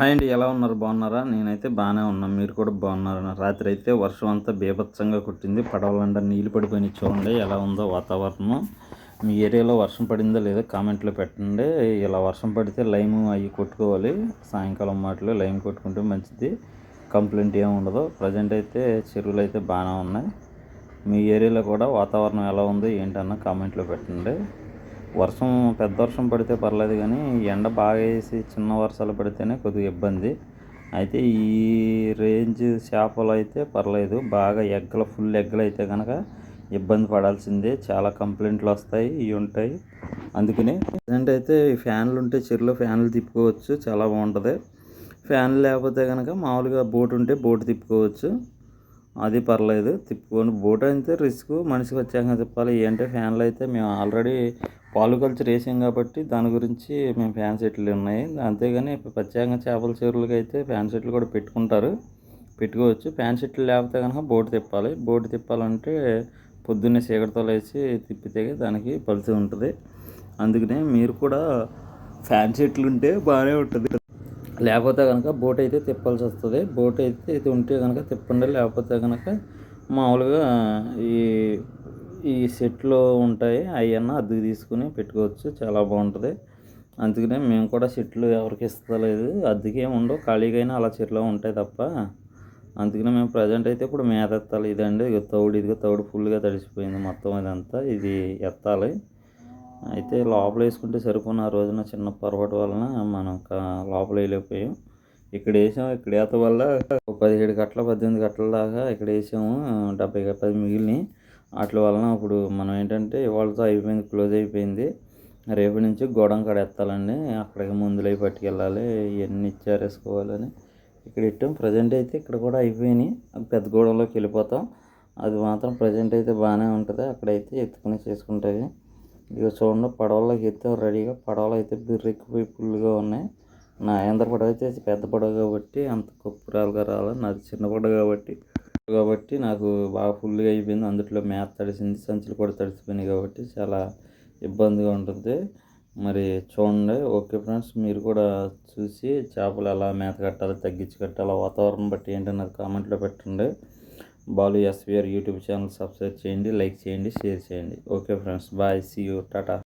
Hi అండి ఎలా ఉన్నారు? బాగున్నారా? నేనైతే బాగానే ఉన్నాను మీరు కూడా బాగున్నారా రాత్రి అయితే వర్షం అంతా బీభత్సంగా కొట్టింది. పడవలంటే నీళ్ళు పడిపోయినాయి. చూడండి ఎలా ఉందో వాతావరణం. మీ ఏరియాలో వర్షం పడిందో లేదో కామెంట్లో పెట్టండి. ఇలా వర్షం పడితే లైమ్ అవి కొట్టుకోవాలి. సాయంకాలం మాటలు లైమ్ కొట్టుకుంటే మంచిది. కంప్లైంట్ ఏమి ఉండదు. ప్రజెంట్ అయితే చెరువులు అయితే బాగానే ఉన్నాయి. మీ ఏరియాలో కూడా వాతావరణం ఎలా ఉందో ఏంటన్నా కామెంట్లో పెట్టండి. వర్షం పెద్ద వర్షం పడితే పర్లేదు కానీ ఎండ బాగా వేసి చిన్న వర్షాలు పడితేనే కొద్దిగా ఇబ్బంది. అయితే ఈ రేంజ్ చేపలు అయితే పర్లేదు. బాగా ఎగ్గల ఫుల్ ఎగ్గలు అయితే కనుక ఇబ్బంది పడాల్సిందే. చాలా కంప్లైంట్లు వస్తాయి ఇవి ఉంటాయి. అందుకని ప్రజెంట్ అయితే ఫ్యాన్లు ఉంటే చెరువులో ఫ్యాన్లు తిప్పుకోవచ్చు. చాలా బాగుంటుంది. ఫ్యాన్ లేకపోతే కనుక మామూలుగా బోట్ ఉంటే బోట్ తిప్పుకోవచ్చు. అది పర్లేదు తిప్పుకొని బోట్ అయితే రిస్క్. మనిషికి వచ్చాక చెప్పాలి ఏంటంటే ఫ్యాన్లు అయితే మేము ఆల్రెడీ పాలు కల్చర్ వేసాం కాబట్టి దాని గురించి మేము ఫ్యాన్ సెట్లు ఉన్నాయి. అంతేగాని ప్రత్యేకంగా చేపల చీరలకి అయితే ఫ్యాన్ సెట్లు కూడా పెట్టుకుంటారు. పెట్టుకోవచ్చు. ఫ్యాన్ సెట్లు లేకపోతే కనుక బోటు తిప్పాలి. బోటు తిప్పాలంటే పొద్దున్నే చీకటితో లేచి తిప్పితే దానికి పలిసి ఉంటుంది. అందుకనే మీరు కూడా ఫ్యాన్ సెట్లు ఉంటే బాగానే ఉంటుంది. లేకపోతే కనుక బోట్ అయితే తిప్పాల్సి వస్తుంది బోట్ అయితే ఇది ఉంటే కనుక తిప్పండి. లేకపోతే కనుక మామూలుగా ఈ ఈ సెట్లో ఉంటాయి. అవన్నీ అద్దెకు తీసుకుని పెట్టుకోవచ్చు. చాలా బాగుంటుంది. అందుకనే మేము కూడా సెట్లు ఎవరికి ఇస్తలేదు. అద్దెకి ఉండవు. ఖాళీగా అలా చెట్లు ఉంటాయి తప్ప. అందుకనే మేము ప్రజెంట్ అయితే ఇప్పుడు మేత ఎత్తాలి. ఇదండి. ఇక తౌడు ఇదిగో తౌడు ఫుల్గా తడిసిపోయింది మొత్తం ఇదంతా. ఇది ఎత్తాలి. అయితే లోపల వేసుకుంటే సరిపోయిన ఆ రోజున చిన్న పొరపాటు వలన మనం లోపల వేయలేకపోయాం ఇక్కడ వేసాము ఇక్కడ వేత వల్ల పదిహేడు గట్ల పద్దెనిమిది గట్ల దాకా ఇక్కడ వేసాము. డెబ్బై పది మిగిలినాయి. వాటి వలన ఇప్పుడు మనం ఏంటంటే ఇవాళతో అయిపోయింది క్లోజ్ అయిపోయింది. రేపు నుంచి గోడం కాడ ఎత్తాలండి అక్కడికి మందులు అవి పట్టుకెళ్ళాలి. ఇవన్నీ ఇచ్చారేసుకోవాలని ఇక్కడ ఇట్టాం ప్రజెంట్ అయితే ఇక్కడ కూడా అయిపోయినాయి. పెద్ద గోడంలోకి వెళ్ళిపోతాం. అది మాత్రం ప్రజెంట్ అయితే బాగానే ఉంటుంది. అక్కడైతే ఎత్తుకుని చేసుకుంటుంది ఇక చూడండి పడవలోకి అయితే రెడీగా పడవలు అయితే బిర్రెక్కిపోయి ఫుల్గా ఉన్నాయి. నా ఆంధ్ర పడవ అయితే పెద్ద పడవ కాబట్టి అంత కొప్పురాలుగా రావాలి నాది చిన్న పడవ కాబట్టి కాబట్టి నాకు బాగా ఫుల్గా అయిపోయింది. అందులో మేత తడిసింది సంచులు కూడా తడిసిపోయినాయి కాబట్టి చాలా ఇబ్బందిగా ఉంటుంది. మరి చూడండి ఓకే ఫ్రెండ్స్ మీరు కూడా చూసి చేపలు ఎలా మేత కట్టాలి తగ్గించి కట్టాలి వాతావరణం బట్టి ఏంటన్నది కామెంట్లో పెట్టండి. Balu SVR YouTube channel subscribe చేయండి లైక్ చేయండి షేర్ చేయండి. Okay friends bye see you tata.